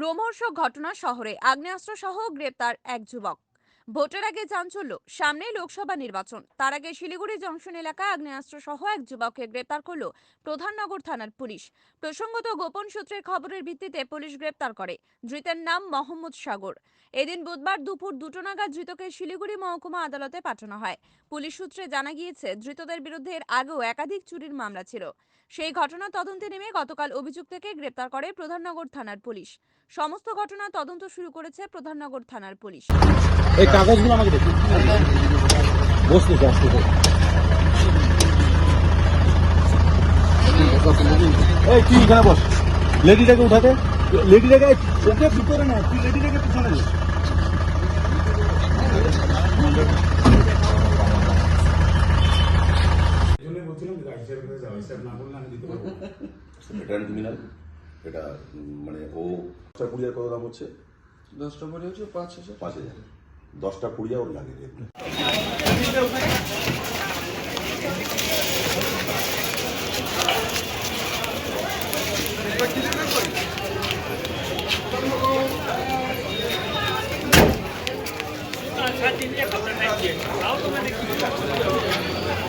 রোমহর্ষক ঘটনা শহরে। আগ্নেয়াস্ত্র সহ গ্রেপ্তার এক যুবক। ভোটের আগে চাঞ্চল্য সামনে লোকসভা নির্বাচন। তার আগে শিলিগুড়ি জংশন এলাকায় আগ্নেয়াস্ত্র সহ এক যুবককে গ্রেপ্তার করল প্রধাননগর থানার পুলিশ। প্রসঙ্গত গোপন সূত্রের খবরের ভিত্তিতে পুলিশ গ্রেপ্তার করে। ধৃতের নাম মোহাম্মদ সাগর। এদিন বুধবার দুপুর দুটো নাগাদ ধৃতকে শিলিগুড়ি মহকুমা আদালতে পাঠানো হয়। পুলিশ সূত্রে জানা গিয়েছে, ধৃতদের বিরুদ্ধে এর আগেও একাধিক চুরির মামলা ছিল। সেই ঘটনা তদন্তে নেমে গতকাল অভিযুক্তকে গ্রেপ্তার করে প্রধাননগর থানার পুলিশ। সমস্ত ঘটনা তদন্ত শুরু করেছে প্রধাননগর থানার পুলিশ। কাগজগুলো আমাকে দেখুন। বসতে বসতে এই তুই এখানে বস। লেডিটাকে উঠাতে। লেডিটাকে ওকে ভিতরে না তুই লেডিটাকে পিছনে ভেটারান ক্রিমিনাল এটা মানে ও কত দাম হচ্ছে? দশটা পরে হচ্ছে পাঁচ হাজার। পাঁচ হাজার। দশটা কুড়ি ওর লাগে সাত দিন দিয়ে খবর